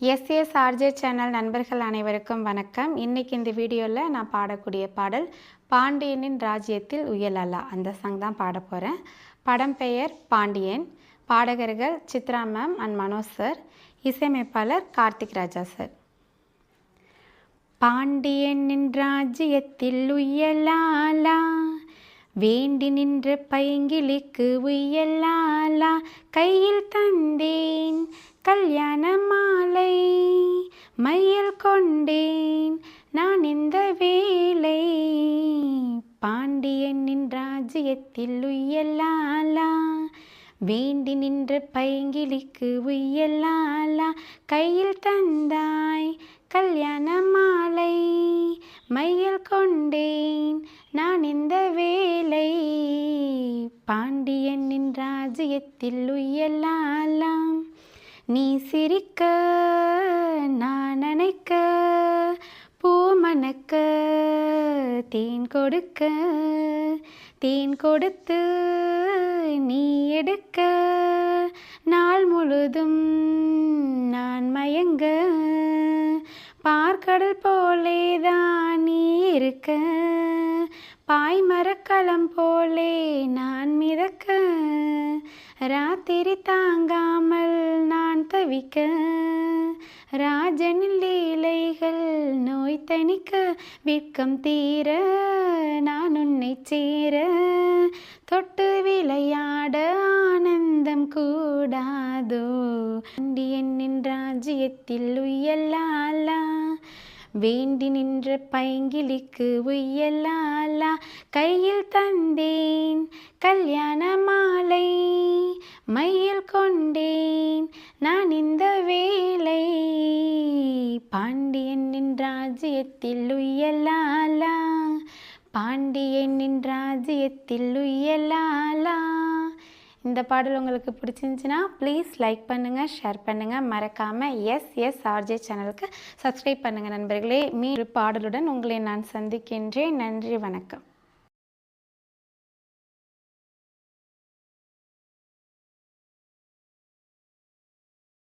SS RJ channel நண்பர்கள் அனைவருக்கும் வணக்கம். இன்னைக்கு இந்த வீடியோவில் நான் பாடக்கூடிய பாடல் பாண்டியனின் ராஜ்யத்தில் உயலல்லா அந்த சாங் தான் பாட போகிறேன் படம் பெயர் பாண்டியன். பாடகர்கள் Chithra ma'am and Manoj sir இசையமைப்பாளர் கார்த்திக் ராஜா சார் பாண்டியனின் ராஜ்யத்தில் உயலாலா வேண்டி நின்ற பைங்கிலிக்கு உயலாலா கையில் தந்தேன் கல்யாணம் மையில் கொண்டேன். நான் இந்த வேலை பாண்டியனின் ராஜ்யத்தில் உயலாலா வேண்டி நின்ற பைங்கிலிக்கு உயலாலா கையில் தந்தாய் கல்யாண மாலை மையில் கொண்டேன். நான் இந்த வேலை பாண்டியனின் ராஜ்யத்தில் உயலாலாம் நீ சிரிக்க தேன் கொடுக்க தேன் கொடுத்து நீ எடுக்க. நாள் முழுதும் நான் மயங்க பார்க்கடல் போலே தான் நீ இருக்க. பாய்மரக்களம் போலே நான் மிதக்க ராத்திரி தாங்காமல் நான் தவிக்க. ராஜனின் லீலைகள் நோய் தணிக்க விற்கம் தீர நான் உன்னை சேர. தொட்டு விளையாட ஆனந்தம் கூடாதோ? என்னின் ராஜ்யத்தில் உயலாலா வேண்டி நின்ற பைங்கிலிக்கு உயலாலா கையில் தந்தேன் கல்யாண மாலை மையில் கொண்டேன் நான் இந்த வேலை பாண்டியனின் ராஜ்யத்தில் உயலாலா பாண்டியனின் ராஜ்யத்தில் உயலாலா இந்த பாடல் உங்களுக்கு பிடிச்சிருந்துச்சுன்னா ப்ளீஸ் லைக் பண்ணுங்கள் ஷேர் பண்ணுங்கள் மறக்காமல் எஸ் எஸ் ஆர்ஜே சேனலுக்கு சப்ஸ்கிரைப் பண்ணுங்கள் நண்பர்களே. மீ பாடலுடன் உங்களை நான் சந்திக்கின்றேன். நன்றி வணக்கம்.